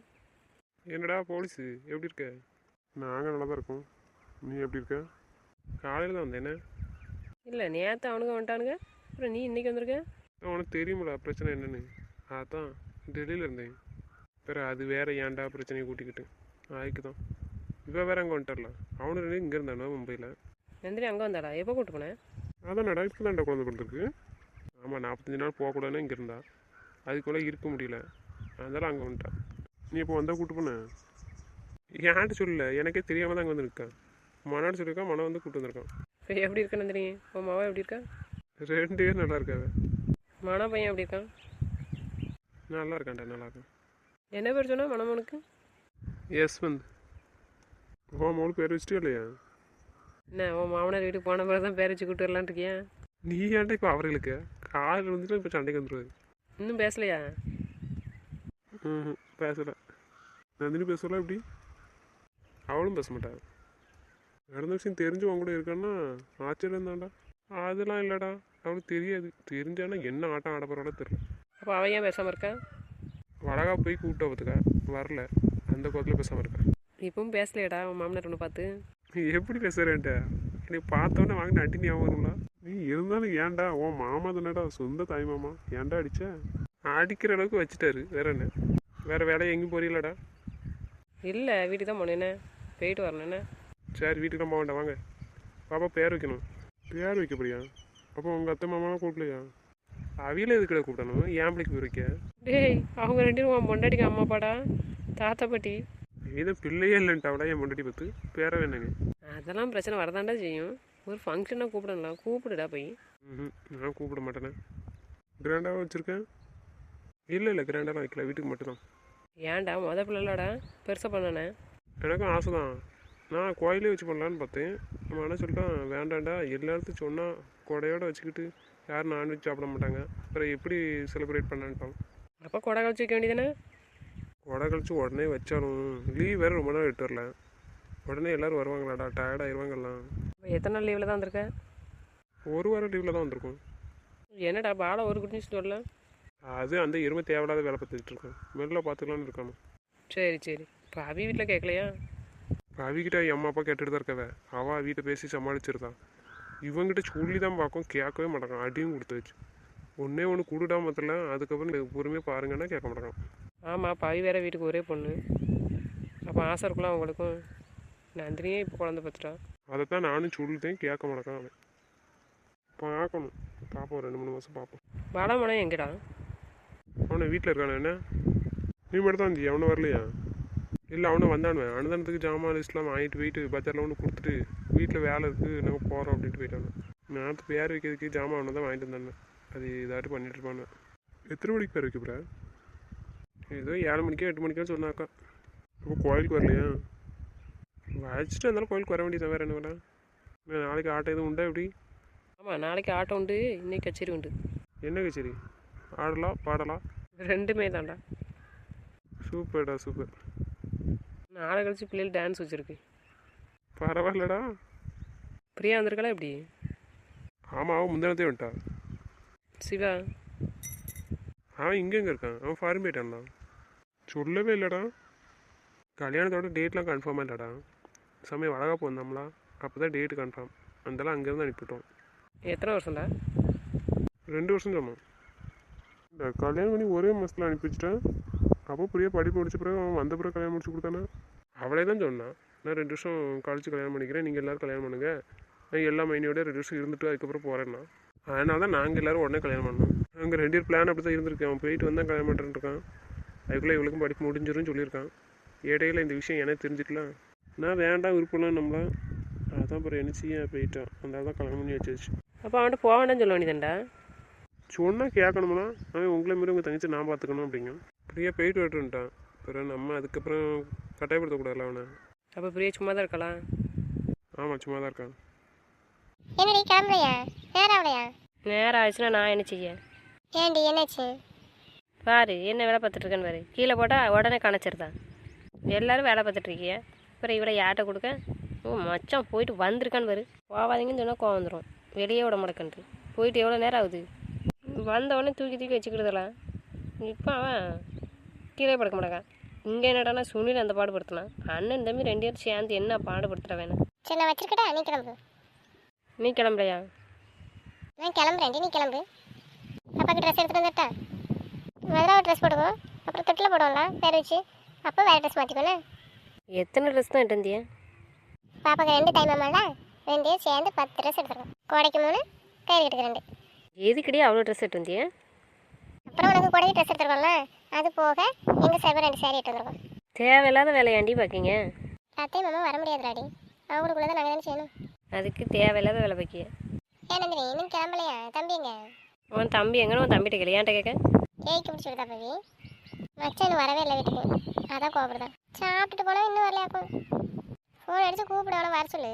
என்னடா போலீஸு? எப்படி இருக்க? நாங்கள் நல்லா தான் இருக்கோம். நீ எப்படி இருக்க? காலையில் தான் வந்தேன். என்ன? இல்லை நேற்று அவனுங்க வந்துட்டானுங்க. அப்புறம் நீ இன்னைக்கு வந்திருக்க? உனக்கு தெரியுமில பிரச்சனை என்னன்னு. அதான் டெல்லியில் இருந்தேன். வேற அது வேற ஏன்டா பிரச்சனையை கூட்டிக்கிட்டு? அதுக்கு தான். இவன் வேற அங்கே வந்துட்டார்ல அவனு ரெண்டு இங்கே இருந்தானோ மும்பையில். நந்தினி அங்கே வந்தாடா எப்போ கூட்டு போனேன் அதான்டா இப்போ தான்டா குழந்தை பிறந்திருக்கு ஆமாம் நாற்பத்தஞ்சு நாள் போகக்கூடாதுன்னு இங்கே இருந்தா. அதுக்குள்ளே இருக்க முடியல. அதனால அங்கே வந்துட்டா நீ இப்போ வந்தால் கூட்டு போன ஏன்ட்டு சொல்லல எனக்கே தெரியாமல் தான் அங்கே வந்து நிற்கான் மனாடு சொல்லியிருக்கான் மனம் வந்து கூட்டு வந்திருக்கான் எப்படி இருக்க நந்தினி? உன் மாவா எப்படி இருக்கா? ரெண்டு பேரும் நல்லா இருக்காவ மன பையன் எப்படி இருக்கான்? நல்லா இருக்கான்டா நல்லா இருக்கான். என்ன பேர் சொன்னா மணமனுக்கு எஸ் வந்து உன் மோளுக்கு பேர் வச்சுட்டே இல்லையா? என்ன உன் மாமனார் வீட்டுக்கு போன பிறகு தான் பேர் வச்சு கூட்டு வரலான்ட்டு இருக்கியா? நீ ஏன்டா இப்போ அவர்களுக்கு காலையில் வந்துட்டு இப்போ சண்டைக்கு வந்துடுவாரு இன்னும் பேசலையா? ம் பேசலை. நந்தினி பேசல எப்படி? அவளும் பேச மாட்டா. நடந்த விஷயம் தெரிஞ்சு உன் கூட இருக்கான்னா ஆச்சரியம் தான்டா. அதெல்லாம் இல்லைடா. அவளுக்கு தெரியாது. தெரிஞ்சானா என்ன ஆட்டம் ஆட போகிறாளோ தெரில அப்போ அவன் ஏன் பேசாமல் இருக்கா? வடகா போய் கூப்பிட்டு பார்த்துக்கா வரல. அந்த கோலத்தில் பேசாமல் இருக்கா. இப்பவும் பேசலையடா உன் மாமனார் ஒன்று பார்த்து. நீ எப்படி பேசுறேன்ட்ட நீ பார்த்தோன்னே வாங்கின அடி ஞாபகம் வரும்ல நீ இருந்தாலும் ஏன்டா? உன் மாமா தானடா சொந்த தாய் மாமா. ஏன்டா அடிச்ச? அடிக்கிற அளவுக்கு வச்சுட்டாரு. வேற என்ன? வேற வேலையை எங்கேயும் போறீங்களாடா? இல்லை வீட்டுக்கு தான் போனேண்ணே போயிட்டு வரணுண்ணே சரி வீட்டுக்கு நம்ம வேண்டாம் வாங்க. பாப்பா பேர் வைக்கணும். பேர் வைக்க போறியா அப்போ உங்கள் அத்தை மாமாலாம் கூப்பிடலையா? அவியில எதுக்கிட கூப்பிடணும்? ஏன் பிள்ளைக்கு பேர் வைக்க? டேய் அவங்க ரெண்டு பேரும் உன் பொண்டாட்டிக்கு அம்மா அப்பாடா? தாத்தா பாட்டி. ஏதோ பிள்ளையே இல்லைன்ட்டாவிட என் முன்னாடி பார்த்து பேர வேணுங்க அதெல்லாம் பிரச்சனை வரதாண்டா செய்யும். ஒரு ஃபங்க்ஷனாக கூப்பிடலாம் கூப்பிடுடா போய். ம் நான் கூப்பிட மாட்டேனே. கிராண்டாக வச்சுருக்கேன்? இல்லை இல்லை கிராண்டாலாம் வைக்கல வீட்டுக்கு மட்டும்தான். ஏன்டா மொத பிள்ளைலடா பெருசாக பண்ணனே. எனக்கும் ஆசை தான் நான் கோயிலே வச்சு பண்ணலான்னு பார்த்தேன். நம்ம என்ன சொல்லிட்டான் வேண்டாம்டா. எல்லாத்துக்கும் சொன்னால் கொடையோட வச்சுக்கிட்டு யாரும் நான்வெஜ் சாப்பிட மாட்டாங்க. அப்புறம் எப்படி செலிப்ரேட் பண்ணான்ட்டான் அப்போ கொடை கழிச்சு வைக்க வேண்டியதானே கொடை கழிச்சு உடனே வச்சாலும் லீவ் வேறு ரொம்ப நாள் விட்டு வரல. உடனே எல்லோரும் வருவாங்களாடா? டயர்ட் ஆயிடுவாங்கலாம் இப்போ எத்தனை நாள் லீவில் தான் வந்திருக்க? ஒரு வாரம் லீவில் தான் வந்திருக்கும். என்னடா பாலை ஒரு குட்டி சொல்லல அது அந்த எருமை தேவையில்லாத வேலை பார்த்துக்கிட்டு இருக்கேன் மெல்ல பார்த்துக்கலான்னு இருக்கானு சரி சரி. இப்போ அவி வீட்டில் கேட்கலையா? இப்போ அவிகிட்ட என் அம்மா அப்பா கேட்டுட்டு தான் இருக்கவ. அவள் வீட்டை பேசி சமாளிச்சிருதான் இவங்கிட்ட சொல்லி தான் பார்க்கும் கேட்கவே மாட்டாங்க அடியும் கொடுத்து வச்சு. ஒன்றே ஒன்று கொடுடா மொத்தல அதுக்கப்புறம் பொறுமையாக பாருங்கன்னா கேட்க மாட்டாங்க ஆமாம் இப்போ அவி வேற வீட்டுக்கு ஒரே பொண்ணு. அப்போ ஆசை இருக்கலாம் அவங்களுக்கும்? நந்தினியே இப்போ குழந்தை பார்த்துட்டா? அதைத்தான் நானும் சொல்லிட்டேன். கேட்க மாட்டான் அவன். பார்க்கணும். பார்ப்போம். ரெண்டு மூணு மாதம் பார்ப்போம். பாலாமணம் எங்கடா? அவனை வீட்டில் இருக்கானே என்ன? நீ மட்டும் தான் இருந்தியா அவனை வரலையா? இல்லை அவனை வந்தானுவேன் அன்னதானத்துக்கு ஜாமான் லிஸ்ட்லாம் வாங்கிட்டு போயிட்டு பஜாரில் ஒன்று கொடுத்துட்டு வீட்டில் வேலை இருக்குது நாங்கள் போகிறோம் அப்படின்ட்டு போயிட்டானே நேற்று பேர் வைக்கிறதுக்கு ஜாமான் அவனை தான் வாங்கிட்டு வந்தானே அது இதாட்டு பண்ணிட்டு இருப்பானு எத்தனை மணிக்கு பேர் வைக்க போகிற ஏதோ ஏழு மணிக்கோ எட்டு மணிக்கோ சொன்னாக்கா. இப்போ கோயிலுக்கு வரலையா? வச்சுட்டு இருந்தாலும் கோயிலுக்கு வர வேண்டியதான் வேறு என்ன நான் நாளைக்கு ஆட்டோ எதுவும் உண்டா எப்படி? ஆமாம் நாளைக்கு ஆட்டோ உண்டு இன்னைக்கு கச்சேரி உண்டு. என்ன கச்சேரி? ஆடலாம் பாடலாம் ரெண்டுமே தான்டா. சூப்பர்டா சூப்பர். நாளை கழிச்சு பிள்ளைகள் டான்ஸ் வச்சுருக்கு. பரவாயில்லடா. பிரியா வந்திருக்கல எப்படி? ஆமாம் அவன் முந்தானத்தே வந்துட்டா. சிவா. அவன் இங்கே எங்கே இருக்கான்? அவன் ஃபாரின் போயிட்டான்டா சொல்லவே இல்லைடா. கல்யாணத்தோட டேட்லாம் கன்ஃபார்மாக இல்லைடா. சமயம் வளகாப்பு வந்தோம்ல அப்போ தான் டேட்டு கன்ஃபார்ம் அதெல்லாம் அங்கேருந்து அனுப்பிட்டோம் எத்தனை வருஷம்டா? ரெண்டு வருஷம் சொன்னோம் கல்யாணம் பண்ணி ஒரே மாதத்தில் அனுப்பி வச்சுட்டேன். அப்போ பிரியா படிப்பு முடிச்ச பிறகு அவன் வந்த பிறகு கல்யாணம் முடிச்சு கொடுத்தானே? அவளே தான் சொன்னான் நான் ரெண்டு வருஷம் கழிச்சு கல்யாணம் பண்ணிக்கிறேன். நீங்கள் எல்லோரும் கல்யாணம் பண்ணுங்க. நான் எல்லா மைனியோட ரெண்டு வருஷம் இருந்துட்டு அதுக்கப்புறம் போகிறேன்னா அதனால தான் நாங்கள் எல்லோரும் உடனே கல்யாணம் பண்ணோம். அங்கே ரெண்டு பேர் பிளான் அப்படி தான் இருந்திருக்கு. அவன் போயிட்டு வந்தால் கல்யாணம் பண்ணுறேன்ருக்கான் அதுக்குள்ளே இவளுக்கும் படிப்பு முடிஞ்சிரும்னு சொல்லியிருக்கான். இடையில இந்த விஷயம் எனக்கு தெரிஞ்சுக்கலாம் நான் வேண்டாம் விருப்பம்லாம் நம்மளா. அதான் அப்புறம் என்ன செய்ய போயிட்டான். அதனால தான் கல்யாணம் பண்ணி வச்சு அப்போ அவன்கிட்ட போக வேண்டாம்னு சொல்ல வேண்டியதான்டா சொன்னால் கேட்கணும்னா அவன் உங்களை மாரி உங்கள் தங்கச்சி நான் பார்த்துக்கணும் அப்படிங்க. பிரியா போயிட்டு வரட்டுன்ட்டான் அப்புறம் நம்ம அதுக்கப்புறம் கட்டாயப்படுத்தக்கூடாதுல அவனை. அப்போ பிரியா சும்மா தான் இருக்கலாம் ஆமாம் சும்மா தான் இருக்கான். என்னடி கிளம்பலையா நேரம் ஆகலையா? நேரம் ஆச்சுன்னா நான் என்ன செய்ய? ஏண்டி என்னாச்சு? பாரு என்ன வேலை பார்த்துட்டு இருக்கேன்னு பாரு. கீழே போட்டால் உடனே கணச்சிருதான் எல்லாரும் வேலை பார்த்துட்டு இருக்கிய. அப்புறம் இவளை யார்கிட்ட கொடுக்க? ஓ மச்சான் போயிட்டு வந்திருக்கான்னு பாரு. போவாதீங்கன்னு சொன்னால் கோவம் வந்துடும் வெளியே விட மாட்டேக்கன்ட்டு போயிட்டு எவ்வளோ நேரம் ஆகுது? வந்த உடனே தூக்கி தூக்கி வச்சுக்கிடுதலாம் இப்போ அவன் கீழே படுக்க மாட்டான். இங்கே என்னடானா சுனில் அந்த பாடுபடுத்தினான் அண்ணன் தம்பி ரெண்டு பேரும் சேர்ந்து என்ன பாடுபடுத்துகிற வேணும் சரி நான் வச்சிருக்கட்டா? நீ கிளம்பு. நீ கிளம்பலையா நான் கிளம்புறேன் நீ கிளம்பு. அப்பாக்கு ட்ரெஸ் எடுத்துட்டு வந்துட்டா. முதல்ல ஒரு ட்ரெஸ் போடுவோம் அப்புறம் தொட்டில் போடுவோம்ல பேர் வச்சு. அப்போ வேறு ட்ரெஸ் மாற்றிக்கோண்ணே எத்தனை ட்ரெஸ் தான் இட்டிருந்திய பாப்பாக்கு ரெண்டு டைம் ஆமாம்ல ரெண்டையும் சேர்ந்து பத்து ட்ரெஸ் எடுத்துருக்கோம். கோடைக்கு மூணு கயிறு கட்டுக்கு ரெண்டு. எதுக்கடி அவ்வளோ ட்ரெஸ் இட்டிருந்திய அப்புறம் உனக்கு கோடைக்கு ட்ரெஸ் எடுத்துருக்கோம்ல அது போக எங்கள் சைபர் ரெண்டு சேரீ எடுத்து வந்திருக்கோம். தேவையில்லாத வேலையாண்டி பார்க்கிங்க அத்தையும் மாமா வர முடியாதுடாடி. அவங்களுக்குள்ள தான் நாங்கள் தானே செய்யணும். அதுக்கு தேவையில்லாத வேலை பார்க்கிய ஏன் நந்தினி இன்னும் கிளம்பலையா? தம்பிங்க உன் தம்பி எங்கன்னு உன் தம்பிகிட்ட கேளு. ஏன்ட்ட கேட்க? ஏய்க்கு பிடிச்சி விடுதா பவி மச்சான் வரவே இல்லை வீட்டுக்கு. அதான் கோபப்படுதான் சாப்பிட்டுட்டு போனால் இன்னும் வரலையாக்கும் ஃபோன் அடித்து கூப்பிட அவனை வர சொல்லு.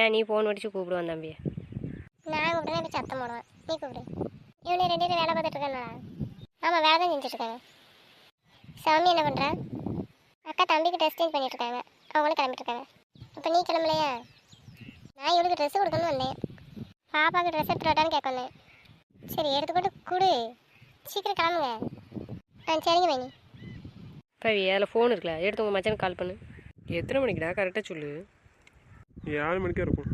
ஏன் நீ ஃபோன் அடிச்சு கூப்பிடுவான் தம்பியை நான் கூப்பிட்டேன் இப்போ சத்தம் போடுவான். நீ கூப்பிடு. இவனு ரெண்டு பேரும் வேலை பார்த்துட்டு இருக்கானா ஆமாம் வேலை தான் செஞ்சுட்டு இருக்காங்க. சாமி என்ன பண்ணுறா அக்கா தம்பிக்கு ட்ரெஸ் சேஞ்ச் பண்ணிட்டு இருக்காங்க. அவங்களும் கிளம்பிட்டு இருக்காங்க. அப்போ நீ கிளம்பலையா? நான் இவளுக்கு ட்ரெஸ் கொடுக்கணும்னு வந்தேன். பாப்பாவுக்கு ட்ரெஸ் எடுத்துட்டு வட்டான்னு கேட்க வந்தேன். சரி எடுத்துக்கொண்டு கொடு. சீக்கிரம் கிளம்புங்க. ஆ சரிங்க மைனி. பவி அதில் ஃபோன் இருக்குல்ல. எடுத்து உங்கள் மச்சானுக்கு கால் பண்ணு. எத்தனை மணிக்குடா? கரெக்டாக சொல்லு. ஏழு மணிக்கே இருக்கும்.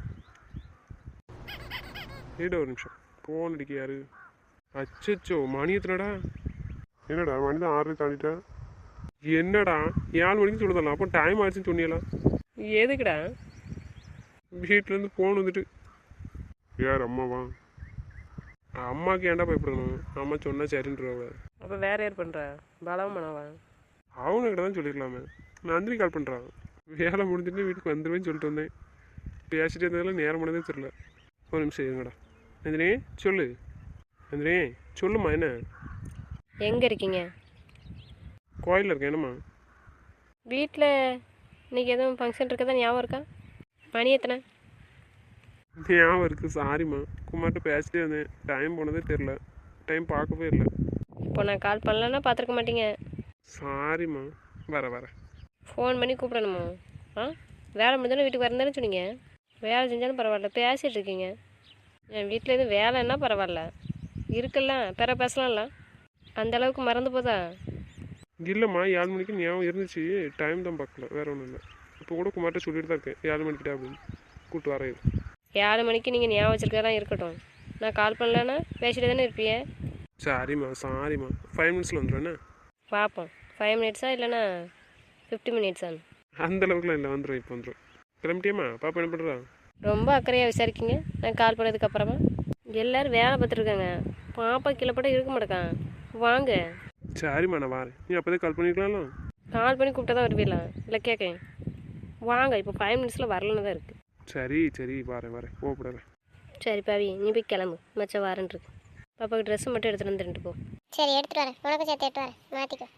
ஏடா ஒரு நிமிஷம். ஃபோன் அடிக்க யாரு? அச்சச்சோ மணி எத்தனடா? என்னடா மணி தான் ஆறு தாண்டிட்டேன் என்னடா ஏழு மணிக்கு சொல்லுதலாம் அப்போ டைம் ஆச்சுன்னு சொன்னியலாம் எதுக்குடா? வீட்டிலேருந்து ஃபோன் வந்துட்டு. யார் அம்மாவா? அம்மாவுக்கு ஏன்டா பயப்படணும்? அம்மா சொன்னா சரின்றவ அப்போ வேற யார் பண்ணுறா பலவ மனவா அவனுக்கிட்ட தான் சொல்லிடலாமே நந்தினி கால் பண்ணுறான் வேலை முடிஞ்சுட்டு வீட்டுக்கு வந்துடுவேன்னு சொல்லிட்டு வந்தேன். பேசிட்டு இருந்ததில் நேரம் பண்ணதே தெரில ஒரு நிமிஷம் இருங்கடா. நந்தினி சொல்லு. நந்தினி சொல்லுமா என்ன? எங்கே இருக்கீங்க? கோயிலில் இருக்கேன் என்னம்மா? வீட்டில் இன்னைக்கு எதுவும் ஃபங்க்ஷன் இருக்கதா? ஞாபகம் இருக்கா? மணி எத்தனை? ஞாபகம் இருக்குது சாரிம்மா குமார்கிட்ட பேசிட்டே இருந்தேன் டைம் போனதே தெரில டைம் பார்க்கவே இல்லை. இப்போ நான் கால் பண்ணலன்னா பார்த்துருக்க மாட்டீங்க. சாரிம்மா வர வர. ஃபோன் பண்ணி கூப்பிடணுமா? ஆ? வேலை முடிஞ்சாலும் வீட்டுக்கு வரந்தேன்னு சொன்னீங்க. வேலை செஞ்சாலும் பரவாயில்ல. பேசிகிட்டு இருக்கீங்க. என் வீட்டில் எதுவும் வேலைன்னா பரவாயில்ல. இருக்குல்ல பிற பேசலாம்ல? அந்த அளவுக்கு மறந்து போதா? இல்லைம்மா ஏழு மணிக்கு ஞாபகம் இருந்துச்சு? டைம் தான் பார்க்கல வேற ஒன்றும் இல்லை. இப்போ கூட குமார்கிட்ட சொல்லிட்டு தான் இருக்கேன் ஏழு மணிக்கிட்ட அப்படின்னு. கூப்பிட்டு வரேன். ஏழு மணிக்கு நீங்கள் ஞாபகம் வச்சிருக்கலாம் இருக்கட்டும். நான் கால் பண்ணலன்னா பேசிட்டு தானே இருப்பீங்க சாரிம்மா சாரிம்மா. ஃபைவ் மினிட்ஸில் வந்துடுவேண்ணே பார்ப்போம் ஃபைவ் மினிட்ஸா இல்லைன்னா ஃபிஃப்டி மினிட்ஸா அந்த அளவுக்குலாம் இல்லை வந்துடும் இப்போ வந்துடும் கிளம்பிட்டியம்மா? பாப்பா என்ன பண்ணுறா ரொம்ப அக்கறையாக விசாரிக்கிங்க. நான் கால் பண்ணதுக்கு அப்புறமா எல்லோரும் வேலை பார்த்துருக்காங்க. பாப்பா கீழே போட இருக்க மாட்டேக்கான் வாங்க. சரிம்மா நான் வரேன். நீ அப்போதே கால் பண்ணிருக்கலாம்ல? கால் பண்ணி கூப்பிட்டா தான் வருவீங்களா இல்லை கேட்கேன் வாங்க இப்போ ஃபைவ் மினிட்ஸில் வரலன்னு தான் இருக்குது சரி சரி வரேன் வரேன். கோவப்படாத சரி பாவி நீ போய் கிளம்பு. மச்சம் வாரன் இருக்கு. பாப்பாவுக்கு ட்ரெஸ்ஸு மட்டும் எடுத்துகிட்டு வந்துட்டு போ. சரி எடுத்துட்டு வரேன். உனக்கு சேர்த்து எடுத்து வரேன். மாற்றிக்கோ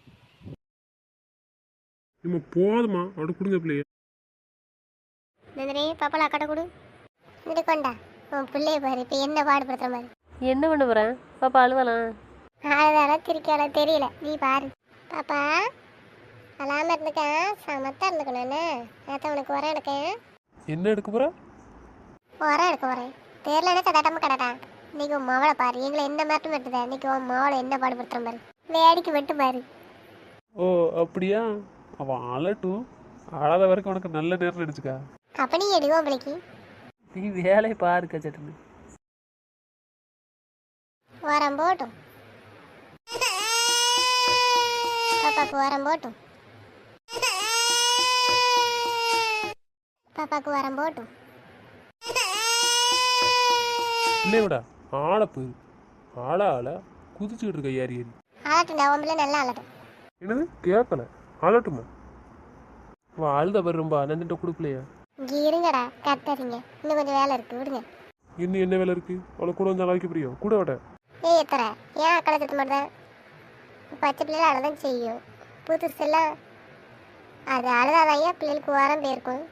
நம்ம போதுமா அவட கொடுங்க பிள்ளைய. நந்தினி பாப்பால அக்கடை கொடு. இது கொண்டா. உன் பிள்ளைய பாரு இப்போ என்ன பாடுபடுத்துற மாதிரி என்ன பண்ண போகிறேன் பாப்பா அழுவலாம் அழுதால திருக்கால தெரியல. நீ பாரு. பாப்பா அழாம இருந்துக்கேன் சமத்தா இருந்துக்கணும் என்ன? நேற்று உனக்கு உரம் எடுக்கேன் என்ன எடுக்க போற? உரம் எடுக்க வரேன் தெரியலன்னு கடாட்டாம கடாட்டா இன்னைக்கு உன் மவளை பாரு. எங்களை என்ன மட்டும் வெட்டுதா. இன்னைக்கு உன் மவளை என்ன பாடுபடுத்துற பாரு. வேடிக்கை வெட்டு பாரு. ஓ அப்படியா? அவன் அலட்டும் அழாத வரைக்கும் உனக்கு நல்ல நேரம் நினச்சிக்கா அப்ப நீ எடுவோம் பிள்ளைக்கு நீ வேலையை பாருக்க சட்டுன்னு உரம் போட்டும். பாப்பாக்கு உரம் போட்டும். பாப்பாக்கு உரம் போட்டும். இல்லையவிடா ஆளை போயிரு ஆளா ஆளை குதிச்சுக்கிட்டு இருக்க ஏறி ஏறி. அலட்டுண்டா உன் நல்லா அலட்டும் என்னது? கேட்கல அலட்டுமா அவன் அழுத பாரு ரொம்ப நந்திட்ட கொடுக்கலையா? இருங்கடா கத்தாதீங்க. இன்னும் கொஞ்சம் வேலை இருக்கு விடுங்க. இன்னும் என்ன வேலை இருக்கு? அவளை கூட வந்து அழைக்க புரியும் கூட விட ஏய் எத்தனை? ஏன் அக்களை திட்ட மாட்டேன் பச்சை பிள்ளைகள் அழுதான் செய்யும். புதுசெல்லாம் அது அழுதாதான் ஏன் பிள்ளைகளுக்கு உரம் போயிருக்கும்.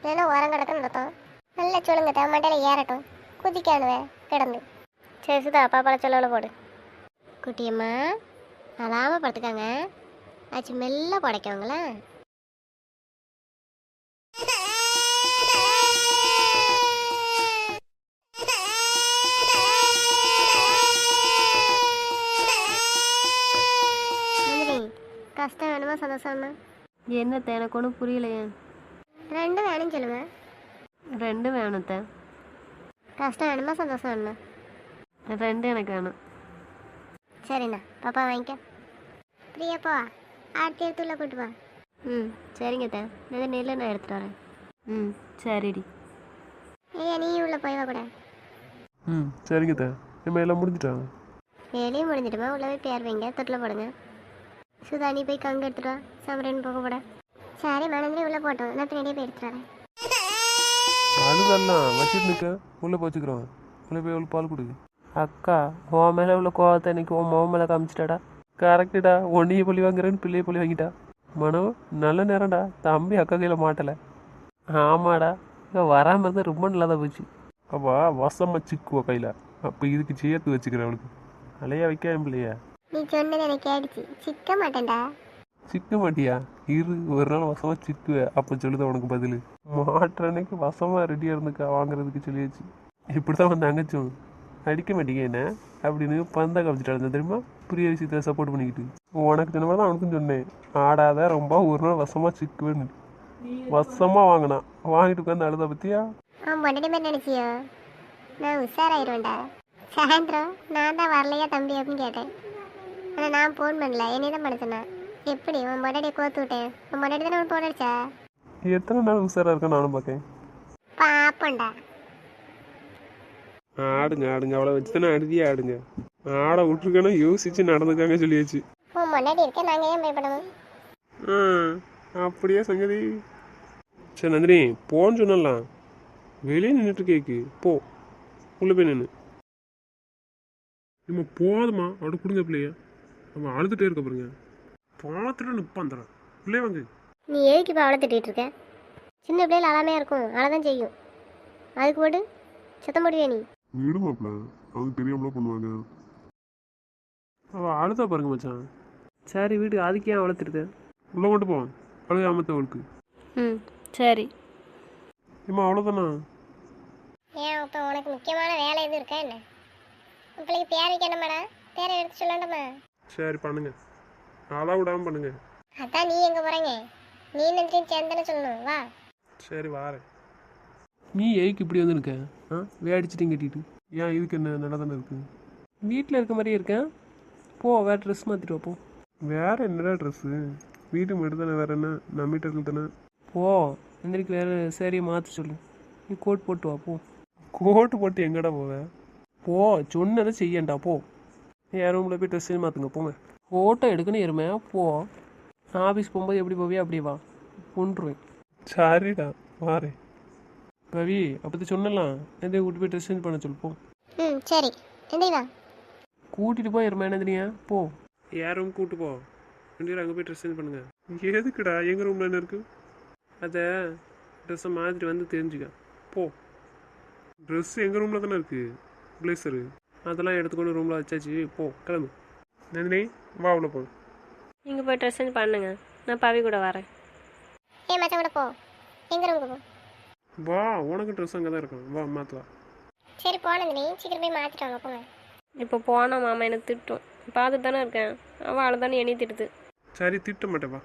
இல்லைன்னா உரம் கிடக்குன்னு நடத்தும் நல்லா சொல்லுங்க தே மண்டையில் ஏறட்டும். குதிக்கானுவேன் கிடந்து. சரி சுதா பாப்பால செலவில் போடு. குட்டியம்மா அழாமல் படுத்துக்காங்க. ஆச்சு மெல்ல படைக்கவங்களா? கஷ்டம் வேணுமா சந்தோஷம் வேணுமா என்னத்த எனக்கு ஒன்றும் புரியலையே. ரெண்டும் வேணும்னு சொல்லுங்க. ரெண்டும் வேணுத்த. கஷ்டம் வேணுமா சந்தோஷம் வேணுமா ரெண்டும் எனக்கு வேணும். சரிண்ணா பாப்பா வாங்கிக்க. பிரியா போ ஆர்த்தி எடுத்து உள்ள கூட்டு வா. ம் சரிங்க த நான் நெல்லை நான் எடுத்துகிட்டு வரேன். ம் சரிடி. ஐயா நீ உள்ள போய் வா கூட. ம் சரிங்க தே எல்லாம் முடிஞ்சிட்டாங்க. வேலையும் முடிஞ்சிட்டுமா? உள்ள போய் பேர் வைங்க தொட்டில் போடுங்க. சுதா நீ போய் கங்கு எடுத்துட்டு வா. சாம்பிராணி போக போட. சரி மனந்திரி உள்ள போட்டோம். நான் பின்னாடியே போய் எடுத்துட்டு வரேன். அழுதெல்லாம் வச்சுட்டு நிற்க உள்ளே போச்சுக்கிறோம் உள்ளே போய் அவளுக்கு பால் கொடு. அக்கா உன் மேலே உள்ள கோவத்தை இன்னைக்கு உன் மோன் மேலே காமிச்சிட்டாடா. கரெக்டுடா ஒன்றைய பள்ளி வாங்குறேன்னு பிள்ளைய பள்ளி வாங்கிட்டா. மனோ நல்ல நேரம்டா. தம்பி அக்கா கையில் மாட்டலை. ஆமாடா. இங்கே வராமல் இருந்தால் ரொம்ப நல்லாதான் போச்சு. அவள் வசமாக சிக்குவா கையில். அப்போ இதுக்கு சேர்த்து வச்சுக்கிறேன் அவளுக்கு. அலையா வைக்காம பிள்ளையா நீ சொன்னது எனக்கு கேடுச்சு சிக்க மாட்டேன்டா. சிக்க மாட்டியா? இரு ஒரு நாள் வசமாக சிக்குவேன் அப்போ சொல்லுது உனக்கு பதில். மாட்டுற அன்னைக்கு வசமாக ரெடியாக இருந்துக்கா வாங்குறதுக்கு சொல்லியாச்சு. இப்படி தான் வந்து அங்கச்சும். அடிக்க மாட்டீங்க என்ன? அப்படின்னு பந்தா காமிச்சிட்டாங்க தெரியுமா? புரிய விஷயத்தில் சப்போர்ட் பண்ணிக்கிட்டு. உனக்கு சொன்ன தான் அவனுக்கும் சொன்னேன். ஆடாத ரொம்ப ஒரு நாள் வசமாக சிக்குவேன்னு. வசமாக வாங்கினான். வாங்கிட்டு உட்காந்து அழுத மாதிரி நினச்சியோ? நான் உஷாராயிருவேன்டா. சாயந்தரம் நான் தான் வரலையா தம்பி அப்படின்னு கேட்டேன். ஆனால் நான் ஃபோன் பண்ணல. என்னை தான் சொன்னேன். எப்படி? உன் பொண்டாட்டியை கோத்து விட்டேன். உன் பொண்டாட்டி தானே உன் ஃபோன் அடிச்சா? எத்தனை நாள் உஷாராக இருக்கேன் நானும் பார்க்கேன். பாப்போண்டா ஆடுங்க ஆடுங்க. அவளை வச்சு தானே அழுதியே ஆடுங்க. ஆட விட்டுருக்கேன்னா யோசிச்சு நடந்துக்காங்க சொல்லியாச்சு. உன் பொண்டாட்டி இருக்க நாங்கள் ஏன் பயப்படணும் ஆ அப்படியே சங்கதி. சரி நந்தினி போன்னு சொன்னலாம் வெளியே நின்றுட்டு கேக்கு போ. உள்ள போய் நின்று நம்ம போதுமா அவட கொடுங்க பிள்ளைய. நம்ம அழுதுகிட்டே இருக்க பாருங்க. பார்த்துட்டு நிற்பான் தரேன் பிள்ளைய வாங்க. நீ எதுக்கு இப்போ அவளை திட்டிகிட்டு இருக்க? சின்ன பிள்ளைகள் அழாமையாக இருக்கும். அழதான் செய்யும். அதுக்கு போட்டு சுத்தம் போடுவே நீ? விடுமாப்ல அவங்க தெரியாமலாம் பண்ணுவாங்க. அவள் அழுதா பாருங்க மச்சான். சரி வீடு அதுக்கு ஏன் வளர்த்துருக்க உள்ள மட்டும் போவான் அழுக ஆமத்த அவளுக்கு. ம் சரி. ஏம்மா அவ்வளோதானா ஏன் இப்போ உனக்கு முக்கியமான வேலை எதுவும் இருக்கா என்ன? பிள்ளைக்கு பேர் வைக்கணுமாடா? பேரை எடுத்து சொல்லணுமா? சரி பண்ணுங்க. அழ விடாம பண்ணுங்க. அதான் நீ எங்கே போகிறீங்க நீ நினைச்சு சேர்ந்தானே சொல்லணும். வா. சரி வாரேன். நீ எதுக்கு இப்படி வந்து இருக்க ஆ? வேடிச்சிட்டையும் கட்டிட்டு. ஏன் இதுக்கு என்ன நல்லா தானே இருக்கு? வீட்டில் இருக்க மாதிரியே இருக்கேன். போ வேறு ட்ரெஸ் மாற்றிட்டு வா போ. வேற என்னடா ட்ரெஸ்ஸு வீட்டு மட்டும் தானே வேற என்ன? நம்மகிட்ட இருக்கு தானே? போ எந்திரிக்கு வேறு சரியை மாற்ற சொல்லு. நீ கோட் போட்டு வா போ. கோட்டு போட்டு எங்கடா போவேன் போ சொன்னதை செய்யண்டா போ. என் ரூமில் போய் ட்ரெஸ் மாற்றுங்க போங்க. ஃபோட்டோ எடுக்கணும் இருமே போ. ஆஃபீஸ் போகும்போது எப்படி போவியா அப்படி வா. கொண்டுருவேன் சரிடா வாரேன் பவி அப்போ சொன்னலாம். எந்த கூட்டி போய் ட்ரெஸ் சேஞ்ச் பண்ண சொல்லு போ. ம் சரி. எந்திரி வா. கூட்டிகிட்டு போய் இருமே என்னதுனியா போ. என் ரூம் கூட்டு போ. ரெண்டு பேரும் அங்கே போய் ட்ரெஸ் சேஞ்ச் பண்ணுங்க. எதுக்குடா எங்கள் ரூமில் என்ன இருக்கு? அதை ட்ரெஸ்ஸை மாற்றிட்டு வந்து தெரிஞ்சுக்க. போ. ட்ரெஸ் எங்கள் ரூமில் தானே இருக்கு? பிளேசரு அதெல்லாம் எடுத்துக்கொண்டு ரூமில் வச்சாச்சு. போ கிளம்பு. நந்தினி வா உள்ள போ. நீங்கள் போய் ட்ரெஸ் சேஞ்ச் பண்ணுங்க. நான் பவி கூட வரேன். ஏ மச்சான் கூட போ. எங்கள் ரூமுக்கு போ. வா உனக்கு ட்ரெஸ் அங்கே தான் இருக்கும் வா மாற்றலாம் சரி போனது நீ சீக்கிரம் போய் மாற்றிட்டு வாங்க போங்க. இப்போ போனால் மாமா எனக்கு திட்டும். பார்த்துட்டு தானே இருக்கேன். அவள் அழுதானே என்னையும் திட்டுது. சரி திட்ட மாட்டேன் வா.